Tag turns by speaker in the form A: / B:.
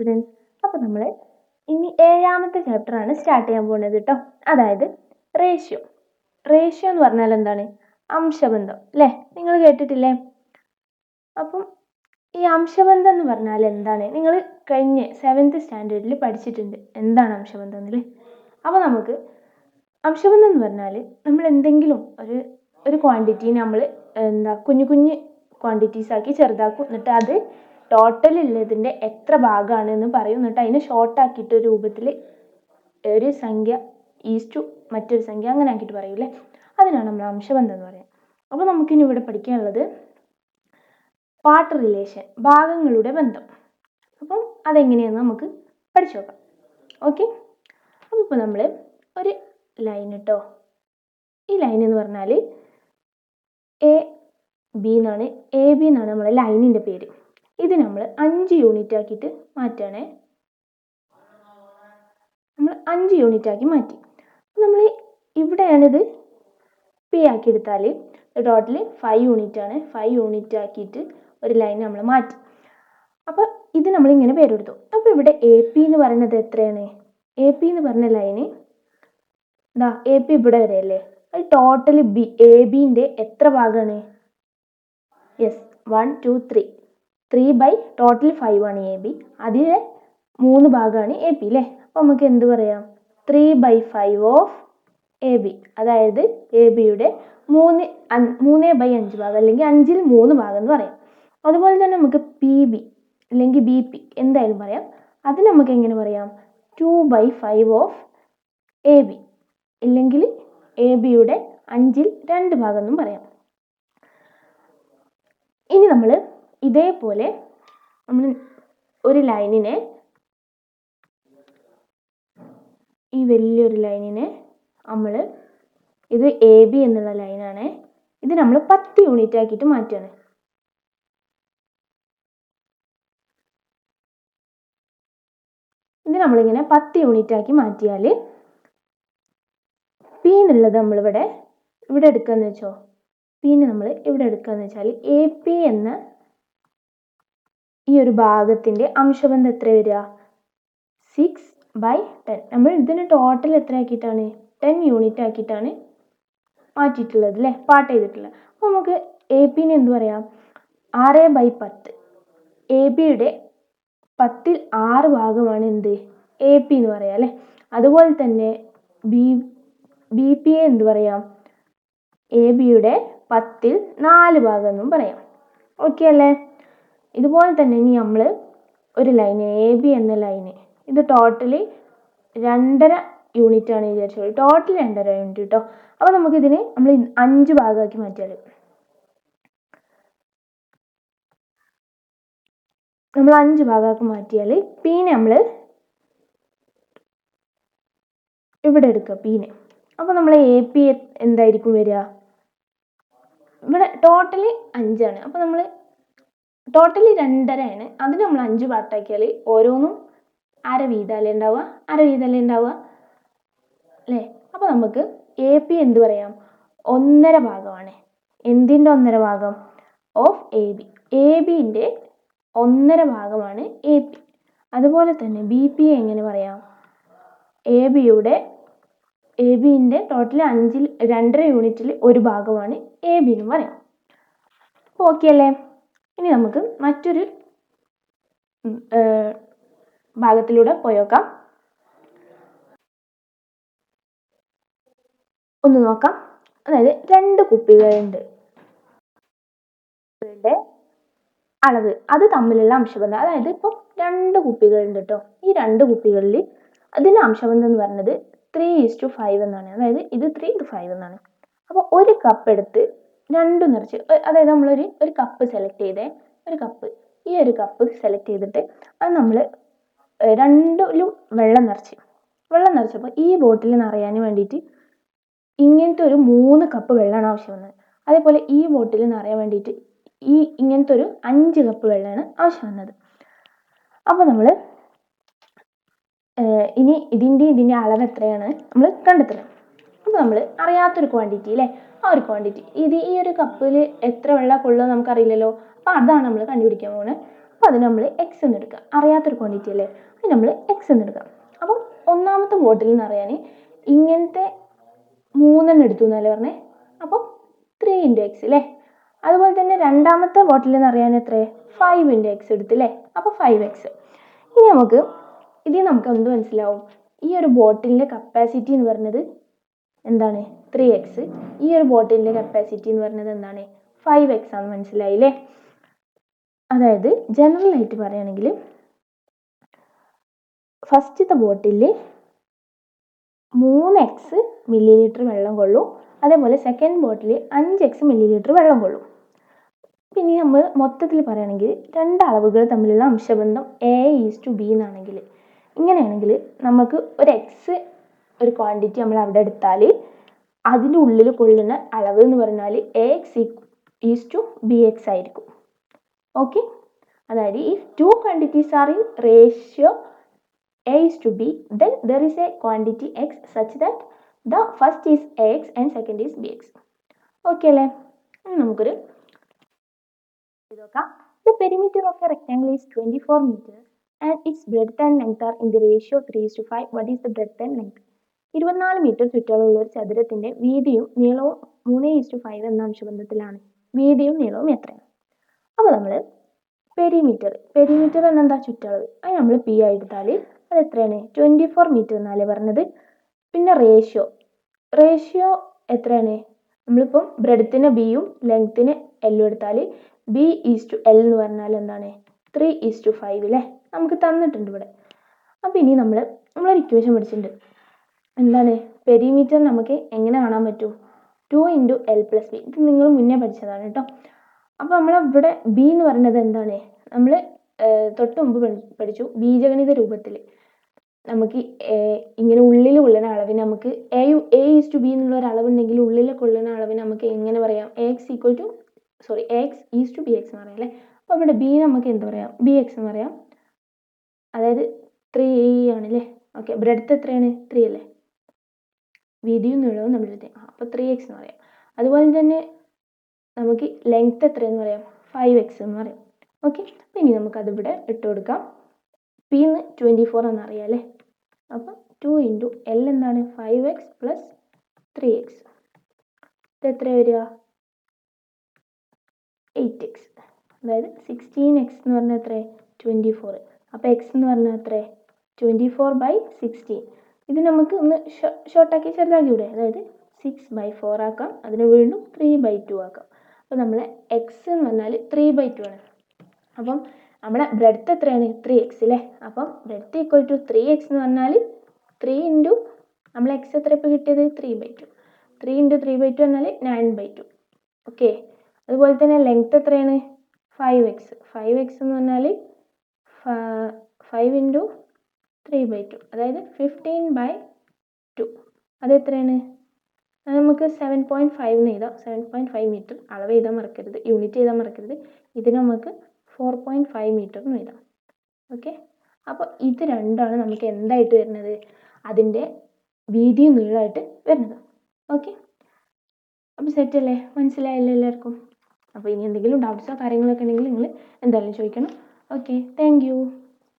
A: Students അപ്പോൾ നമ്മൾ ഇനി ഏഴാമത്തെ ചാപ്റ്ററാണ് സ്റ്റാർട്ട് ചെയ്യാൻ പോകുന്നത് കേട്ടോ അതായത് റേഷ്യോ റേഷ്യോ എന്ന് പറഞ്ഞാൽ എന്താണ്? അംശബന്ധം. അല്ലേ നിങ്ങൾ കേട്ടിട്ടില്ലേ? അപ്പം ഈ അംശബന്ധം എന്ന് പറഞ്ഞാൽ എന്താണ്? നിങ്ങൾ കഴിഞ്ഞ സെവൻത്ത് സ്റ്റാൻഡേർഡിൽ പഠിച്ചിട്ടുണ്ട്. എന്താണ് അംശബന്ധം എന്നല്ലേ അപ്പോൾ നമുക്ക് അംശബന്ധം എന്ന് പറഞ്ഞാൽ നമ്മൾ എന്തെങ്കിലും ഒരു ഒരു ക്വാണ്ടിറ്റി നമ്മൾ എന്താ കുഞ്ഞു കുഞ്ഞ് ക്വാണ്ടിറ്റീസ് ആക്കി ചെറുതാക്കും എന്നിട്ട് അത് ടോട്ടൽ ഉള്ളതിന്റെ എത്ര ഭാഗമാണ് എന്ന് പറയും എന്നിട്ട് അതിനെ ഷോർട്ടാക്കിയിട്ട് രൂപത്തിൽ ഒരു സംഖ്യ ഈസ് ടു മറ്റൊരു സംഖ്യ അങ്ങനെ ആക്കിയിട്ട് പറയൂലേ അതിനാണ് നമ്മൾ അംശബന്ധം എന്ന് പറയുന്നത്. അപ്പോൾ നമുക്കിനി ഇവിടെ പഠിക്കാനുള്ളത് പാർട്ട് റിലേഷൻ ഭാഗങ്ങളുടെ ബന്ധം. അപ്പം അതെങ്ങനെയാണെന്ന് നമുക്ക് പഠിച്ചു നോക്കാം. ഓക്കെ അപ്പോൾ ഇപ്പോൾ നമ്മൾ ഒരു ലൈൻ കേട്ടോ ഈ ലൈൻ എന്ന് പറഞ്ഞാൽ എ ബി എന്നാണ് എ ബി എന്നാണ് നമ്മളെ ലൈനിന്റെ പേര്. ഇത് നമ്മൾ അഞ്ച് യൂണിറ്റ് ആക്കിയിട്ട് മാറ്റുകയാണേ നമ്മൾ അഞ്ച് യൂണിറ്റ് ആക്കി മാറ്റി. നമ്മൾ ഇവിടെയാണിത് പി ആക്കി എടുത്താൽ ടോട്ടൽ ഫൈവ് യൂണിറ്റ് ആണ്. ഫൈവ് യൂണിറ്റ് ആക്കിയിട്ട് ഒരു ലൈൻ നമ്മൾ മാറ്റി. അപ്പോൾ ഇത് നമ്മൾ ഇങ്ങനെ പേരെടുത്തു. അപ്പോൾ ഇവിടെ എ പി എന്ന് പറയുന്നത് എത്രയാണ്? എ പി എന്ന് പറഞ്ഞ ലൈന് ഇതാ എ പി ഇവിടെ വരെ അല്ലേ? അത് ടോട്ടൽ ബി എ ബിന്റെ എത്ര ഭാഗമാണ് yes one two three three by total five ആണ് എ ബി അതിലെ മൂന്ന് ഭാഗമാണ് എ പി അല്ലേ അപ്പോൾ നമുക്ക് എന്ത് പറയാം? Three by five of A B അതായത് എ ബിയുടെ മൂന്ന് മൂന്ന് ബൈ അഞ്ച് ഭാഗം അല്ലെങ്കിൽ അഞ്ചിൽ മൂന്ന് ഭാഗം എന്ന് പറയാം. അതുപോലെ തന്നെ നമുക്ക് പി ബി അല്ലെങ്കിൽ ബി പി എന്തായാലും പറയാം. അത് നമുക്ക് എങ്ങനെ പറയാം? Two by five of A B ഇല്ലെങ്കിൽ എ ബിയുടെ അഞ്ചിൽ രണ്ട് ഭാഗം എന്നും പറയാം. ഇനി നമ്മൾ ഇതേപോലെ നമ്മൾ ഒരു ലൈനിനെ ഈ വലിയൊരു ലൈനിനെ നമ്മൾ ഇത് എ ബി എന്നുള്ള ലൈനാണ് ഇത് നമ്മൾ പത്ത് യൂണിറ്റ് ആക്കിയിട്ട് മാറ്റുകയാണ് ഇത് നമ്മളിങ്ങനെ പത്ത് യൂണിറ്റ് ആക്കി മാറ്റിയാൽ പി എന്നുള്ളത് നമ്മളിവിടെ ഇവിടെ എടുക്കുകയെന്ന് വെച്ചോ. പിന്നെ നമ്മൾ ഇവിടെ എടുക്കുകയെന്ന് വെച്ചാൽ എ പി എന്ന ഈ ഒരു ഭാഗത്തിന്റെ അംശബന്ധം എത്ര വരിക? സിക്സ് ബൈ ടെൻ നമ്മൾ ഇതിന് ടോട്ടൽ എത്ര ആക്കിയിട്ടാണ് ടെൻ യൂണിറ്റ് ആക്കിയിട്ടാണ് മാറ്റിയിട്ടുള്ളത് അല്ലേ? പാർട്ട് ചെയ്തിട്ടുള്ളത്. അപ്പോൾ നമുക്ക് എ പിന്നെ എന്ത് പറയാം? ആറ് ബൈ പത്ത്. എ ബിയുടെ പത്തിൽ ആറ് ഭാഗമാണ് എന്ത്? എ പി എന്ന് പറയാം അല്ലേ? അതുപോലെ തന്നെ ബി ബി പി എ എന്ത് പറയാം? എ ബിയുടെ പത്തിൽ നാല് ഭാഗം എന്നും പറയാം. ഓക്കെ അല്ലേ? ഇതുപോലെ തന്നെ ഇനി നമ്മൾ ഒരു ലൈന് എ ബി എന്ന ലൈന് ഇത് ടോട്ടലി രണ്ടര യൂണിറ്റ് ആണ് വിചാരിച്ചത് ടോട്ടലി രണ്ടര യൂണിറ്റ് കേട്ടോ അപ്പോൾ നമുക്കിതിനെ നമ്മൾ അഞ്ച് ഭാഗമാക്കി മാറ്റിയാൽ നമ്മൾ അഞ്ച് ഭാഗമാക്കി മാറ്റിയാൽ പിന്നെ നമ്മൾ ഇവിടെ എടുക്കുക പീനെ അപ്പോൾ നമ്മൾ എ പി എന്തായിരിക്കും വരിക? ഇവിടെ ടോട്ടലി അഞ്ചാണ്. അപ്പോൾ നമ്മൾ ടോട്ടലി രണ്ടരയാണ്. അത് നമ്മൾ അഞ്ച് പാർട്ടാക്കിയാൽ ഓരോന്നും അര വീതമല്ലേ ഉണ്ടാവുക? അര വീതമല്ലേ ഉണ്ടാവുക? അല്ലേ? അപ്പോൾ നമുക്ക് എ പി എന്ത് പറയാം? ഒന്നര ഭാഗമാണ്. എന്തിന്റെ ഒന്നര ഭാഗം? ഓഫ് എ ബി എ ബിന്റെ ഒന്നര ഭാഗമാണ് എ പി അതുപോലെ തന്നെ ബി പി എങ്ങനെ പറയാം? എ ബിയുടെ എ ബിന്റെ ടോട്ടൽ അഞ്ചിൽ രണ്ടര യൂണിറ്റിൽ ഒരു ഭാഗമാണ് എ ബി എന്ന് പറയാം. അപ്പോൾ ഓക്കെ അല്ലേ? ഇനി നമുക്ക് മറ്റൊരു ഭാഗത്തിലൂടെ പോയേക്കാം ഒന്ന് നോക്കാം. അതായത് രണ്ട് കുപ്പികളുണ്ട്. അളവ്. അത് തമ്മിലുള്ള അംശബന്ധം. അതായത് ഇപ്പം രണ്ട് കുപ്പികളുണ്ട് കേട്ടോ ഈ രണ്ട് കുപ്പികളിൽ അതിന്റെ അംശബന്ധം എന്ന് പറയുന്നത് ത്രീ ഈസ് ടു ഫൈവ് എന്നാണ്. അതായത് ഇത് ത്രീ ഇത് ഫൈവ് എന്നാണ്. അപ്പോൾ ഒരു കപ്പ് എടുത്ത് രണ്ട് നിറച്ച്. അതായത് നമ്മളൊരു ഒരു കപ്പ് സെലക്ട് ചെയ്തേ ഒരു കപ്പ് ഈ ഒരു കപ്പ് സെലക്ട് ചെയ്തിട്ട് അത് നമ്മൾ രണ്ടിലും വെള്ളം നിറച്ച്. വെള്ളം നിറച്ചപ്പോൾ ഈ ബോട്ടിൽ നിറയാൻ വേണ്ടിയിട്ട് ഇങ്ങനത്തെ ഒരു മൂന്ന് കപ്പ് വെള്ളമാണ് ആവശ്യം വന്നത് അതേപോലെ ഈ ബോട്ടിൽ നിറയാൻ വേണ്ടിയിട്ട് ഈ ഇങ്ങനത്തെ ഒരു അഞ്ച് കപ്പ് വെള്ളമാണ് ആവശ്യം വന്നത് അപ്പോൾ നമ്മൾ ഇനി ഇതിന്റെ ഇതിന്റെ അളവ് എത്രയാണ്? നമ്മൾ കണ്ടെത്തണം. അപ്പോൾ നമ്മൾ അറിയാത്തൊരു ക്വാണ്ടിറ്റി അല്ലേ ആ ഒരു ക്വാണ്ടിറ്റി ഇത് ഈ ഒരു കപ്പിൽ എത്ര വെള്ളം കൊള്ളുക നമുക്കറിയില്ലല്ലോ. അപ്പോൾ അതാണ് നമ്മൾ കണ്ടുപിടിക്കാൻ പോകുന്നത് അപ്പോൾ അത് നമ്മൾ എക്സ് എന്ന് എടുക്കുക. അറിയാത്തൊരു ക്വാണ്ടിറ്റി അല്ലേ അത് നമ്മൾ എക്സ് എന്ന് എടുക്കുക. അപ്പോൾ ഒന്നാമത്തെ ബോട്ടിൽ എന്ന് അറിയാൻ ഇങ്ങനത്തെ മൂന്നെണ്ണം എടുത്തു എന്നല്ലേ പറഞ്ഞേ? അപ്പോൾ ത്രീ ഇന്റു എക്സ് അല്ലേ അതുപോലെ തന്നെ രണ്ടാമത്തെ ബോട്ടിൽ എന്ന് അറിയാൻ എത്ര? ഫൈവ് ഇന്റു എക്സ് എടുത്തില്ലേ അപ്പോൾ ഫൈവ് എക്സ് ഇനി നമുക്ക് ഇതിൽ നമുക്ക് എന്ത് മനസ്സിലാവും? ഈ ഒരു ബോട്ടിലിന്റെ കപ്പാസിറ്റി എന്ന് പറയുന്നത് എന്താണ്? ത്രീ എക്സ് ഈ ഒരു ബോട്ടിലിന്റെ കപ്പാസിറ്റി എന്ന് പറയുന്നത് എന്താണ്? ഫൈവ് എക്സ് ആണ്. മനസ്സിലായില്ലേ? അതായത് ജനറൽ ആയിട്ട് പറയുകയാണെങ്കിൽ ഫസ്റ്റത്തെ ബോട്ടിലിൽ മൂന്ന് എക്സ് മില്ലി ലിറ്റർ വെള്ളം കൊള്ളും. അതേപോലെ സെക്കൻഡ് ബോട്ടിൽ അഞ്ച് എക്സ് മില്ലി ലിറ്റർ വെള്ളം കൊള്ളും. പിന്നെ നമ്മൾ മൊത്തത്തിൽ പറയുകയാണെങ്കിൽ രണ്ട് അളവുകൾ തമ്മിലുള്ള അംശബന്ധം എ ഈസ് ടു ബി എന്നാണെങ്കിൽ ഇങ്ങനെയാണെങ്കിൽ നമുക്ക് ഒരു എക്സ് ഒരു ക്വാണ്ടിറ്റി നമ്മൾ അവിടെ എടുത്താൽ അതിന്റെ ഉള്ളിൽ കൊള്ളുന്ന അളവ് എന്ന് പറഞ്ഞാൽ A X is to B X ആയിരിക്കും. ഓക്കെ അതായത് if two quantities are in ratio A is to B then there is a quantity X such that the first is A X and second is B X okay അല്ലേ നമുക്കൊരു നോക്കാം. The perimeter of a rectangle is twenty four metre and its breadth and length are in the ratio three to five what is the breadth and length ഇരുപത്തിനാല് metre ചുറ്റളവുള്ള ഒരു ചതുരത്തിന്റെ വീതിയും നീളവും മൂന്ന് ഈസ്റ്റു ഫൈവ് എന്ന അംശബന്ധത്തിലാണ്. വീതിയും നീളവും എത്രയാണ്? അപ്പോൾ നമ്മൾ പെരിമീറ്റർ പെരിമീറ്റർ എന്നെന്താ ചുറ്റളവ്? അത് നമ്മൾ പി ആയി എടുത്താൽ അത് എത്രയാണ്? ട്വന്റി ഫോർ മീറ്റർ എന്നല്ലേ പറഞ്ഞത്. പിന്നെ റേഷ്യോ റേഷ്യോ എത്രയാണ്? നമ്മളിപ്പം ബ്രെഡത്തിന് ബിയും ലെങ്ത്തിന് എല്ലും എടുത്താൽ ബി ഈസ് ടു എൽ എന്ന് പറഞ്ഞാൽ എന്താണ്? ത്രീ ഈസ് ടു ഫൈവ് അല്ലേ നമുക്ക് തന്നിട്ടുണ്ട് ഇവിടെ. അപ്പോൾ ഇനി നമ്മൾ നമ്മളൊരു ഇക്വേഷൻ പഠിച്ചിട്ടുണ്ട്. എന്താണ്? പെരിമീറ്റർ നമുക്ക് എങ്ങനെ കാണാൻ പറ്റും? Two into L plus B ഇത് നിങ്ങൾ മുന്നേ പഠിച്ചതാണ് കേട്ടോ അപ്പോൾ നമ്മൾ ഇവിടെ ബി എന്ന് പറയുന്നത് എന്താണ്? നമ്മൾ തൊട്ട് മുമ്പ് പഠിച്ചു ബീജഗണിത രൂപത്തിൽ നമുക്ക് ഇങ്ങനെ ഉള്ളിൽ കൊള്ളുന്ന അളവിന് നമുക്ക് a you a is to b എന്നുള്ള ഒരു അളവുണ്ടെങ്കിൽ ഉള്ളിൽ കൊള്ളുന്ന അളവിന് നമുക്ക് എങ്ങനെ പറയാം? A X equal to sorry A X is to B X എന്ന് പറയാം അല്ലേ? അപ്പോൾ ഇവിടെ ബി നമുക്ക് എന്ത് പറയാം? ബി എക്സ് എന്ന് പറയാം. അതായത് ത്രീ ആണല്ലേ ഓക്കെ ബ്രെഡ്ത്ത് എത്രയാണ്? ത്രീ അല്ലേ? വീതിയും നീളവും എടുത്തേ അപ്പോൾ ത്രീ എക്സ് എന്ന് പറയാം. അതുപോലെ തന്നെ നമുക്ക് ലെങ്ത് എത്രയെന്ന് പറയാം? ഫൈവ് എക്സ് എന്ന് പറയാം. ഓക്കെ അപ്പോൾ ഇനി നമുക്കതിവിടെ ഇട്ട് കൊടുക്കാം. പി എന്ന് ട്വന്റി ഫോർ എന്നറിയാം അല്ലേ? അപ്പോൾ ടു ഇന്റു എൽ എന്താണ്? Five X plus three X ഇത് എത്ര വരിക? എയ്റ്റ് എക്സ് അതായത് സിക്സ്റ്റീൻ എക്സ് എന്ന് പറഞ്ഞാൽ എത്ര ട്വന്റി ഫോർ അപ്പോൾ എക്സ് എന്ന് പറഞ്ഞാൽ എത്ര ട്വന്റി ഫോർ ബൈ സിക്സ്റ്റീൻ ഇത് നമുക്ക് ഒന്ന് ഷോർട്ടാക്കി ചെറുതാക്കി കൂടെ അതായത് സിക്സ് ബൈ ഫോർ ആക്കാം. അതിന് വീണ്ടും ത്രീ ബൈ ടു ആക്കാം. അപ്പോൾ നമ്മളെ എക്സ് എന്ന് പറഞ്ഞാൽ ത്രീ ബൈ ടു ആണ്. അപ്പം നമ്മളെ ബ്രെഡ്ത്ത് എത്രയാണ്? ത്രീ എക്സ് അല്ലേ അപ്പം breadth equal to three X എന്ന് പറഞ്ഞാൽ ത്രീ ഇന്റു നമ്മൾ എക്സ് എത്ര ഇപ്പോൾ കിട്ടിയത്? Three by two three into three by two എന്നാൽ നയൻ ബൈ ടു ഓക്കെ അതുപോലെ തന്നെ ലെങ്ത്ത് എത്രയാണ്? ഫൈവ് എക്സ് ഫൈവ് എക്സ് എന്ന് പറഞ്ഞാൽ five into three by two അതായത് ഫിഫ്റ്റീൻ ബൈ ടു അത് എത്രയാണ്? അത് നമുക്ക് സെവൻ പോയിന്റ് ഫൈവ് എന്ന് എഴുതാം. സെവൻ പോയിന്റ് ഫൈവ് മീറ്റർ അളവ് എഴുതാൻ മറക്കരുത്. യൂണിറ്റ് എഴുതാൻ മറക്കരുത്. ഇതിന് നമുക്ക് ഫോർ പോയിന്റ് ഫൈവ് മീറ്റർ എന്ന് എഴുതാം. ഓക്കെ അപ്പോൾ ഇത് രണ്ടാണ് നമുക്ക് എന്തായിട്ട് വരുന്നത്? അതിന്റെ വീതിയും നീളമായിട്ട് വരുന്നത്. ഓക്കെ അപ്പോൾ സെറ്റല്ലേ മനസ്സിലായല്ലോ എല്ലാവർക്കും? അപ്പോൾ ഇനി എന്തെങ്കിലും ഡൗട്ട്സോ കാര്യങ്ങളൊക്കെ ഉണ്ടെങ്കിൽ നിങ്ങൾ എന്തായാലും ചോദിക്കണം. Okay thank